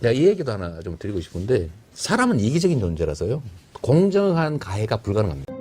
내가 이 얘기도 하나 좀 드리고 싶은데 사람은 이기적인 존재라서요. 공정한 가해가 불가능합니다.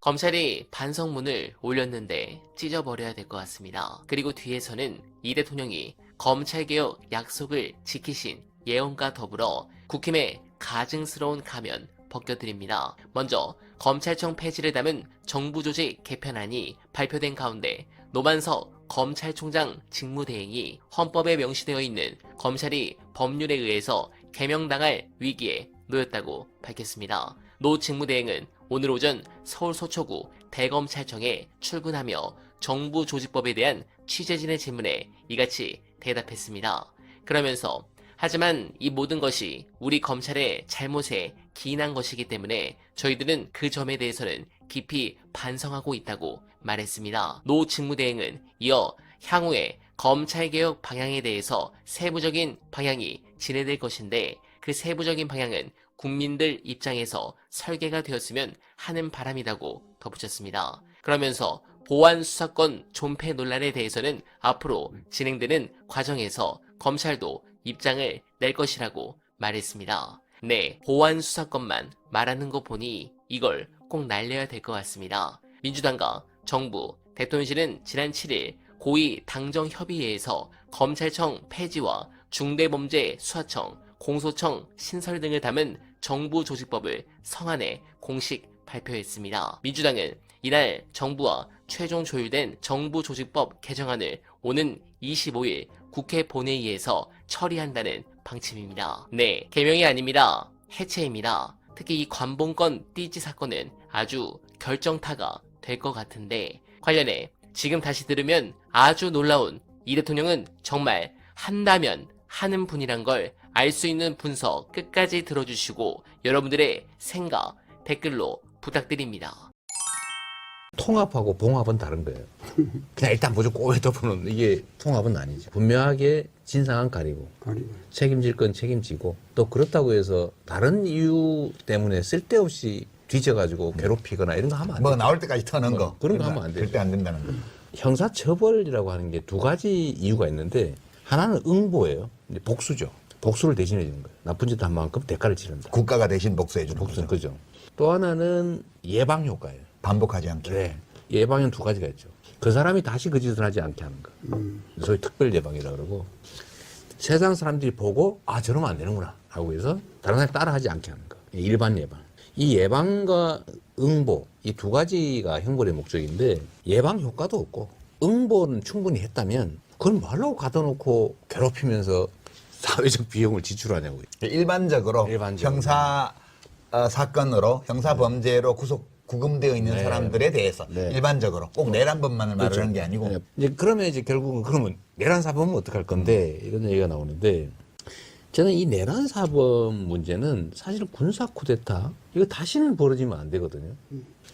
검찰이 반성문을 올렸는데 찢어버려야 될 것 같습니다. 그리고 뒤에서는 이 대통령이 검찰개혁 약속을 지키신 예언과 더불어 국힘의 가증스러운 가면 벗겨드립니다. 먼저 검찰청 폐지를 담은 정부 조직 개편안이 발표된 가운데 노만석 검찰총장 직무대행이 헌법에 명시되어 있는 검찰이 법률에 의해서 개명당할 위기에 놓였다고 밝혔습니다. 노 직무대행은 오늘 오전 서울 서초구 대검찰청에 출근하며 정부 조직법에 대한 취재진의 질문에 이같이 대답했습니다. 그러면서 하지만 이 모든 것이 우리 검찰의 잘못에 기인한 것이기 때문에 저희들은 그 점에 대해서는 깊이 반성하고 있다고 말했습니다. 노 직무대행은 이어 향후에 검찰개혁 방향에 대해서 세부적인 방향이 진행될 것인데 그 세부적인 방향은 국민들 입장에서 설계가 되었으면 하는 바람이라고 덧붙였습니다. 그러면서 보안 수사권 존폐 논란에 대해서는 앞으로 진행되는 과정에서 검찰도 입장을 낼 것이라고 말했습니다. 네, 보안 수사권만 말하는 거 보니 이걸 꼭 날려야 될 것 같습니다. 민주당과 정부, 대통령실은 지난 7일 고위 당정협의회에서 검찰청 폐지와 중대범죄수사청, 공소청 신설 등을 담은 정부 조직법을 성안에 공식 발표했습니다. 민주당은 이날 정부와 최종 조율된 정부 조직법 개정안을 오는 25일 국회 본회의에서 처리한다는 방침입니다. 네, 개명이 아닙니다. 해체입니다. 특히 이 관봉권 띠지 사건은 아주 결정타가 될 것 같은데 관련해 지금 다시 들으면 아주 놀라운 이 대통령은 정말 한다면 하는 분이란 걸 알 수 있는 분석 끝까지 들어주시고 여러분들의 생각 댓글로 부탁드립니다. 통합하고 봉합은 다른 거예요. 그냥 일단 무조건 꼬에 덮어놓는 이게 통합은 아니죠. 분명하게 진상은 가리고 가리고. 책임질 건 책임지고 또 그렇다고 해서 다른 이유 때문에 쓸데없이 뒤져가지고 괴롭히거나 이런 거 하면 안뭐 돼요. 나올 때까지 터는 거. 어, 그런 거 하면 안 되죠. 절대 안 된다는 거. 형사처벌이라고 하는 게 두 가지 이유가 있는데 하나는 응보예요. 이제 복수죠. 복수를 대신해 주는 거예요. 나쁜 짓 한 만큼 대가를 치른다. 국가가 대신 복수해 주는 복수는 거죠. 그죠. 또 하나는 예방 효과예요. 반복하지 않게. 네. 예방은 두 가지가 있죠. 그 사람이 다시 그 짓을 하지 않게 하는 거. 소위 특별 예방이라 그러고 세상 사람들이 보고 아 저러면 안 되는구나 하고 해서 다른 사람이 따라하지 않게 하는 거. 일반 예방. 이 예방과 응보 이 두 가지가 형벌의 목적인데 예방 효과도 없고 응보는 충분히 했다면 그건 말로 가둬놓고 괴롭히면서 사회적 비용을 지출하냐고요. 일반적으로, 일반적으로. 형사 어, 사건으로 형사 범죄로 구속 구금되어 있는 네. 사람들에 대해서 네. 일반적으로 꼭 내란 법만을 말하는 게 아니고 네. 이제 그러면 이제 결국은 그러면 내란 사범은 어떡할 건데 이런 얘기가 나오는데 저는 이 내란 사범 문제는 사실 군사 쿠데타 이거 다시는 벌어지면 안 되거든요.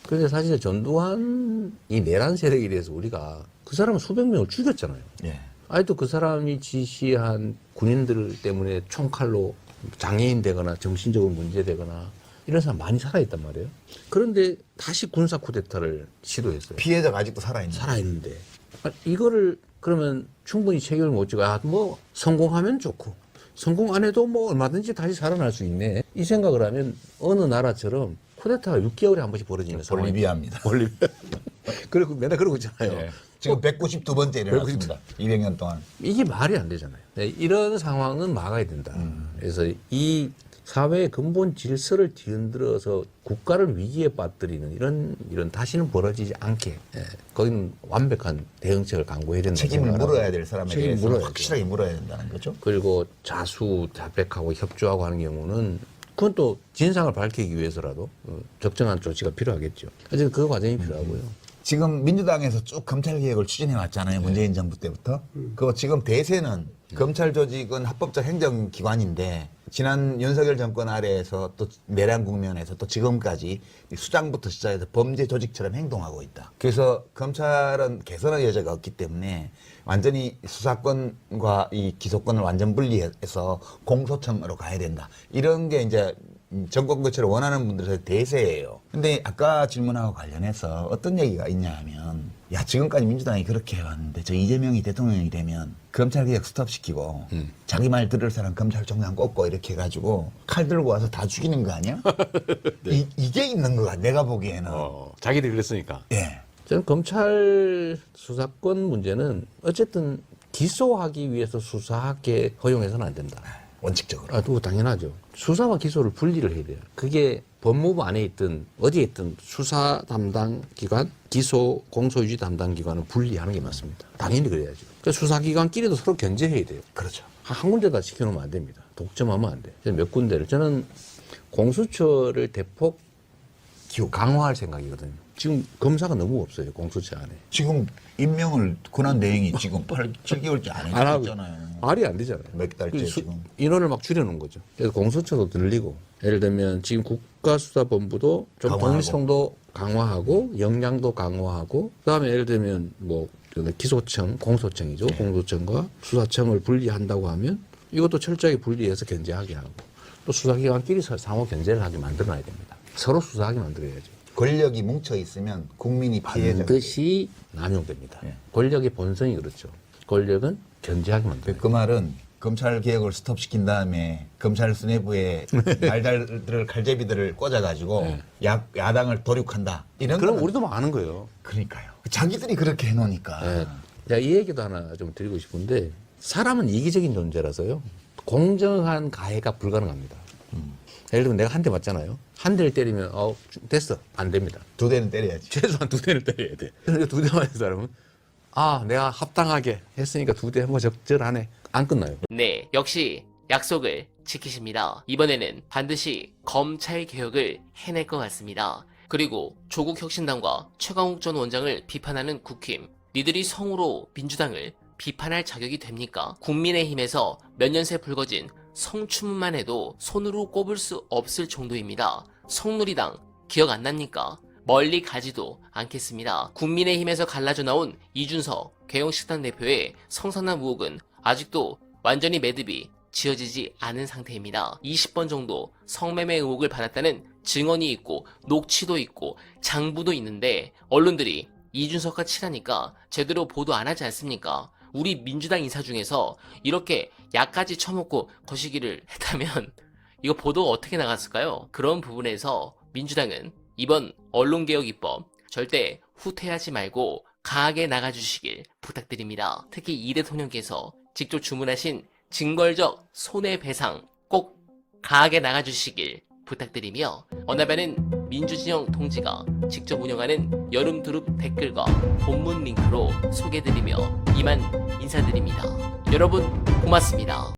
그런데 사실 전두환 이 내란 세력에 대해서 우리가 그 사람은 수백 명을 죽였잖아요. 예. 아직도 그 사람이 지시한 군인들 때문에 총칼로 장애인 되거나 정신적으로 문제되거나 이런 사람 많이 살아있단 말이에요. 그런데 다시 군사 쿠데타를 시도했어요. 피해자가 아직도 살아있는. 살아있는데 아, 이거를 그러면 충분히 책임을 못 지고 아, 뭐 성공하면 좋고 성공 안 해도 뭐 얼마든지 다시 살아날 수 있네 이 생각을 하면 어느 나라처럼 쿠데타가 6개월에 한 번씩 벌어지는 상황이 볼리비아입니다. 볼리비아 그리고 맨날 그러고 있잖아요 예. 지금 192번째 일어났습니다. 200년 동안. 이게 말이 안 되잖아요 네, 이런 상황은 막아야 된다 그래서 이 사회의 근본 질서를 뒤흔들어서 국가를 위기에 빠뜨리는 이런 이런 다시는 벌어지지 않게 예, 거기는 완벽한 대응책을 강구해야 된다 책임을 물어야. 될 사람에 대해서 물어야죠. 확실하게 물어야 된다는 거죠. 그리고 자수 자백하고 협조하고 하는 경우는 그건 또 진상을 밝히기 위해서라도 어, 적정한 조치가 필요하겠죠. 어쨌든 그 과정이 필요하고요. 지금 민주당에서 쭉 검찰 개혁을 추진해 왔잖아요. 문재인 정부 때부터. 그 지금 대세는 검찰 조직은 합법적 행정기관인데 지난 윤석열 정권 아래에서 또 내란 국면에서 또 지금까지 이 수장부터 시작해서 범죄 조직처럼 행동하고 있다. 그래서 검찰은 개선의 여지가 없기 때문에 완전히 수사권과 이 기소권을 완전 분리해서 공소청으로 가야 된다. 이런 게 이제 정권 교체를 원하는 분들의 대세예요. 근데 아까 질문하고 관련해서 어떤 얘기가 있냐 하면 야 지금까지 민주당이 그렇게 해왔는데 저 이재명이 대통령이 되면 검찰개혁 스톱시키고 음. 자기 말 들을 사람 검찰총장 꼽고 이렇게 해가지고 칼 들고 와서 다 죽이는 거 아니야? 이, 이게 있는 거야 내가 보기에는 네. 어, 자기들이 그랬으니까. 예. 저는 검찰 수사권 문제는 어쨌든 기소하기 위해서 수사하게 허용해서는 안 된다. 원칙적으로 아, 그거 당연하죠. 수사와 기소를 분리를 해야 돼요. 그게 법무부 안에 있든 어디에 있든 수사 담당 기관, 기소 공소유지 담당 기관은 분리하는 게 맞습니다. 당연히 그래야죠. 그 수사기관끼리도 서로 견제해야 돼요. 그렇죠 한- 한 군데다 시켜놓으면 안 됩니다. 독점하면 안 돼. 몇 군데를 저는 공수처를 대폭 기호 강화할 생각이거든요. 지금 검사가 너무 없어요. 공수처 안에. 지금 임명을 권한 대행이 지금 8, 7개월째 안 안 하고 해줬잖아요 말이 안 되잖아요. 몇 달째 그 수- 지금 인원을 막 줄여놓은 거죠. 그래서 공수처도 늘리고 예를 들면 지금 국가수사본부도 좀 강화하고. 독립성도 강화하고 역량도 강화하고 그다음에 예를 들면 뭐 기소청, 공소청이죠. 네. 공소청과 수사청을 분리한다고 하면 이것도 철저하게 분리해서 견제하게 하고 또 수사기관끼리 서- 상호 견제를 하게 만들어놔야 됩니다. 서로 수사하게 만들어야죠. 권력이 뭉쳐 있으면 국민이 피해자 반드시 남용됩니다. 예. 권력의 본성이 그렇죠. 권력은 견제하게 만들어요. 그 말은 검찰 개혁을 스톱시킨 다음에 검찰 수뇌부에 달달들 칼제비들을 꽂아가지고 네. 야, 야당을 도륙한다 이런 그럼 우리도 뭐 아는 거예요. 그러니까요 자기들이 그렇게 해놓으니까 예. 제가 이 얘기도 하나 좀 드리고 싶은데 사람은 이기적인 존재라서요. 공정한 가해가 불가능합니다. 예를 들면 내가 한 대 맞잖아요. 한 대를 때리면 어 됐어 안 됩니다. 두 대는 때려야지 최소한 두 대를 때려야 돼. 그런데 두대 맞은 사람은 아 내가 합당하게 했으니까 두 대 뭐 적절하네 안 끝나요. 네, 역시 약속을 지키십니다. 이번에는 반드시 검찰 개혁을 해낼 것 같습니다. 그리고 조국 혁신당과 최강욱 전 원장을 비판하는 국힘, 니들이 성으로 민주당을 비판할 자격이 됩니까? 국민의힘에서 몇 년 새 불거진 성추문만 해도 손으로 꼽을 수 없을 정도입니다. 성누리당 기억 안 납니까? 멀리 가지도 않겠습니다. 국민의힘에서 갈라져 나온 이준석 개영식당 대표의 성선남 의혹은 아직도 완전히 매듭이 지어지지 않은 상태입니다. 20번 정도 성매매 의혹을 받았다는 증언이 있고 녹취도 있고 장부도 있는데 언론들이 이준석과 친하니까 제대로 보도 안 하지 않습니까? 우리 민주당 인사 중에서 이렇게 약까지 처먹고 거시기를 했다면 이거 보도 어떻게 나갔을까요? 그런 부분에서 민주당은 이번 언론개혁 입법 절대 후퇴하지 말고 강하게 나가주시길 부탁드립니다. 특히 이 대통령께서 직접 주문하신 징벌적 손해배상 꼭 강하게 나가주시길 부탁드리며 언나바는 민주진영 동지가 직접 운영하는 여름 두릅 댓글과 본문 링크로 소개드리며 이만 인사드립니다. 여러분 고맙습니다.